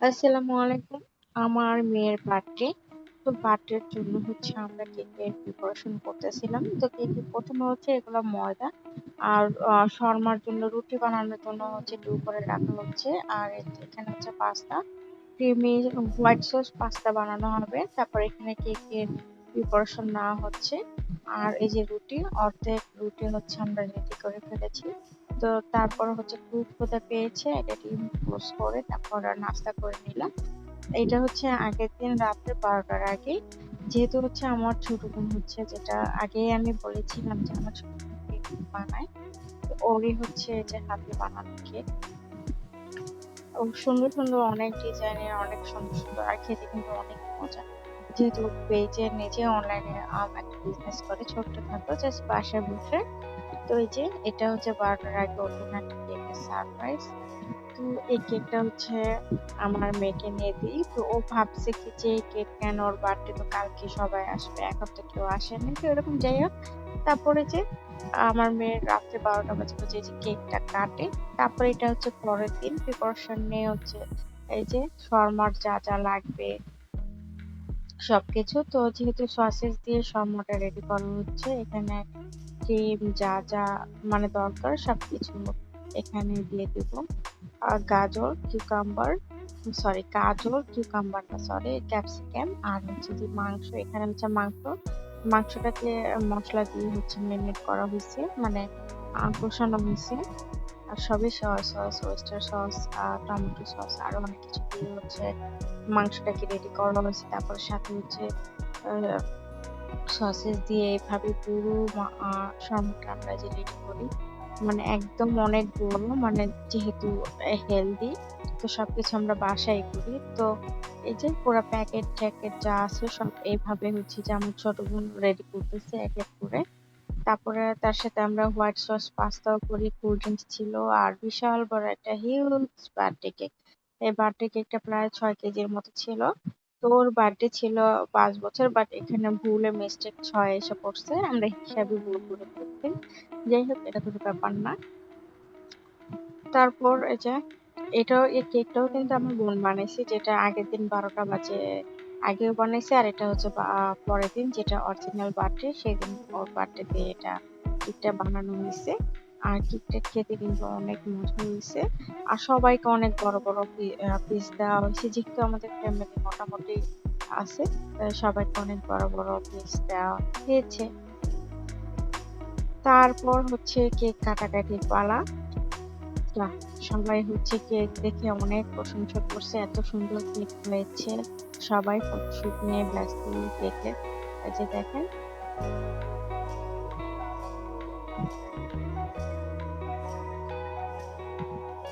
আসসালামু আলাইকুম। আমার মেয়ের বার্থডে তো বার্থডের জন্য হচ্ছে আমরা কেকের প্রিপারেশন করতেছিলাম। তো কেকের প্রথমে হচ্ছে এগুলো ময়দা আর শর্মার জন্য রুটি বানানোর জন্য হচ্ছে ডু করে রাখা হচ্ছে। আর এখানে হচ্ছে pasta creamy white sauce pasta বানানো হবে। তারপর এখানে কেকের প্রিপারেশন নেওয়া হচ্ছে। আর এই যে রুটি, অর্ধেক রুটি হচ্ছে আমরা রেডি করে ফেলেছি। তো তারপর হচ্ছে খুব ক্ষুদা পেয়েছে, এটা ডিম পোস্ট করে তারপর নাস্তা করে নিলাম এটা হচ্ছে আগের দিন রাত্রে বারোটার আগে যেহেতু হচ্ছে আমার ছোট বোন হচ্ছে, যেটা আগে আমি বলেছিলাম যে আমার ছোট বোনকে বানায়, তো ওরই হচ্ছে যে হাতে বানানো কেক সুন্দর সুন্দর অনেক ডিজাইনের, অনেক সুন্দর সুন্দর, আর খেতে কিন্তু অনেক মজা যেহেতু পেজে নিজে অনলাইনে একটা বিজনেস করে, ছোট্ট থাকতো জাস্ট বাসায় বসে তো এই যে, এটা হচ্ছে বারোটার আগে একটা কেকের সারপ্রাইজ। তো এই কেকটা হচ্ছে আমার মেয়েকে নিয়ে দিই। তো ও ভাবছে কি যে এই কেক কেন ওর বার্থডে তো কালকে সবাই আসবে, এখন তো কেউ আসেনি। তো এরকম যাই হোক, তারপরে যে আমার মেয়ের রাত্রে বারোটা বাজে বাজে যে কেকটা কাটে। তারপরে এটা হচ্ছে পরের দিন প্রিপারেশন নিয়ে হচ্ছে এই যে শর্মার যা যা লাগবে সবকিছু। তো যেহেতু সসেস দিয়ে শর্মাটা রেডি করা হচ্ছে, এখানে ক্রিম, যা যা মানে দরকার, সবকিছু এখানে দিয়ে দেব। আর গাজর কিউকাম্বার সরি গাজর কিউকাম্বার না সরি ক্যাপসিকাম আর হচ্ছে যে মাংস, এখানে হচ্ছে মাংস। মাংসটাকে মশলা দিয়ে হচ্ছে মেরিনেট করা হয়েছে মানে কষানো হয়েছে। আর সবই সয়া সস ওয়েস্টার সস আর টমেটো সস, আরও অনেক কিছু দিয়ে হচ্ছে মাংসটাকে রেডি করানো হয়েছে। তারপর সাথে হচ্ছে সসেস দিয়ে এভাবে পুরো শর্মাটা আমরা যে রেডি করি মানে একদম অনেক বড় মানে যেহেতু হেলদি তো সবকিছু আমরা বাসায় করি। তো এই যে পুরো প্যাকেট ট্যাকেট যা আছে সব এইভাবে হচ্ছে যে আমার ছোট বোন রেডি করতেছে এক এক করে। তারপরে তার সাথে আমরা হোয়াইট সস পাস্তাও করি কোল্ড ড্রিঙ্কস ছিল, আর বিশাল বড় একটা হিউজ বার্থডে কেক এই বার্থডে কেকটা প্রায় ছয় কেজির মতো ছিল। তোর বার্থডে ছিল পাঁচ বছর বাট এখানে ভুলে মিস্টেক ছয় এসে পড়ছে। আমরা হিসাবে ভুল করে ফেলছি। যাই হোক, এটা কোনো ব্যাপার না। তারপর এই যে, এটাও, এই কেকটাও কিন্তু আমার বোন বানাইছে, যেটা আগের দিন বারোটা বাজে আগেও বানাইছে, আর এটা হচ্ছে পরের দিন যেটা অরিজিনাল বার্থডে সেদিন ওর বার্থডেতে এটা কেকটা বানানো হয়েছে। আর কেকটা খেতে কিন্তু অনেক মজা হয়েছে। আর সবাইকে অনেক বড় বড় পিস দেওয়া হয়েছে। যেহেতু আমাদের ফ্যামিলি মোটামুটি আছে সবাইকে অনেক বড় বড় পিস দেওয়া হয়েছে। তারপর হচ্ছে কেক কাটাকাটি পালা। সবাই হচ্ছে কেক দেখে অনেক প্রশংসা করছে, এত সুন্দর কেক হয়েছে। সবাই ফটোশুট নিয়ে ব্যস্ত কেকের এই যে দেখেন।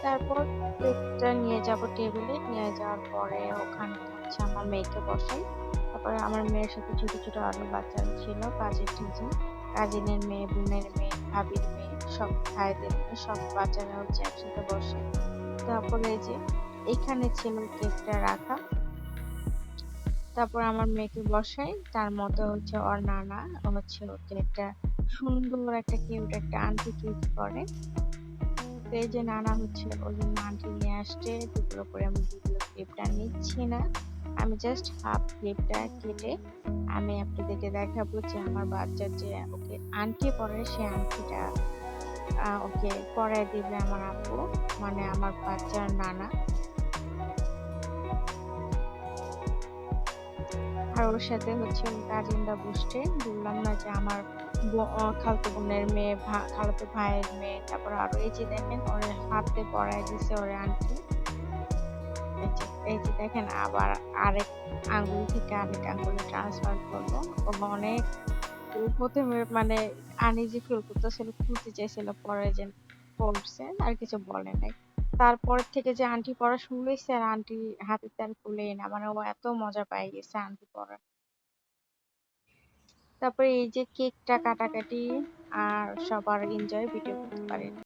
তারপর কেকটা নিয়ে যাব টেবিলে নিয়ে যাওয়ার পরে ওখানে হচ্ছে আমার মেয়েকে বসাই। তারপরে আমার মেয়ের সাথে ছোট ছোট আরও বাচ্চা ছিল, কাজের টিজি কাজিনের মেয়ে, বোনের মেয়ে, ভাবির মেয়ে, সব ভাইদের সব বাচ্চারা হচ্ছে একসাথে বসে। তারপরে যে এখানে ছিল কেকটা রাখা। তারপর আমার মেয়েকে বসাই। তার মতো হচ্ছে ওর নানা, হচ্ছে ওকে একটা সুন্দর একটা কিউট একটা আন্টি কিউট করে। এই যে নানা হচ্ছে ওই জন্য আন্টি নিয়ে আসছে। টুকরো করে আমি দুগুলো ক্লিপটা নিচ্ছি না। আমি জাস্ট হাফ ক্লিপটা কেটে আমি আপনাদেরকে দেখাবো যে আমার বাচ্চার যে ওকে আন্টি পরে, সে আন্টিটা ওকে পরাই দিবে আমার আপু মানে আমার বাচ্চার নানা। আর ওর সাথে হচ্ছে কাজিনরা বসছে। বললাম না যে আমার খালতো বোনের মেয়ে খালতো ভাইয়ের মেয়ে। তারপর আরও এই যে দেখেন, ওর হাতে পড়ায় দিছে ওর আন্টি। এই যে দেখেন, আবার আরেক আঙ্গুল থেকে আরেক আঙ্গুলে ট্রান্সফার করব অনেক প্রথমে মানে আনিজি ফিল করতেছিল খুলতে চাইছিল, পরে যে পড়ছে আর কিছু বলে নাই। তারপর থেকে যে আন্টি পড়া শুরু হয়েছে আর আন্টি হাতের তেল খুলে না মানে ও এত মজা পাই গেছে আন্টি পড়া। তারপরে এই যে কেকটা কাটাকাটি আর সবার এনজয় ভিডিও করতে পারেন।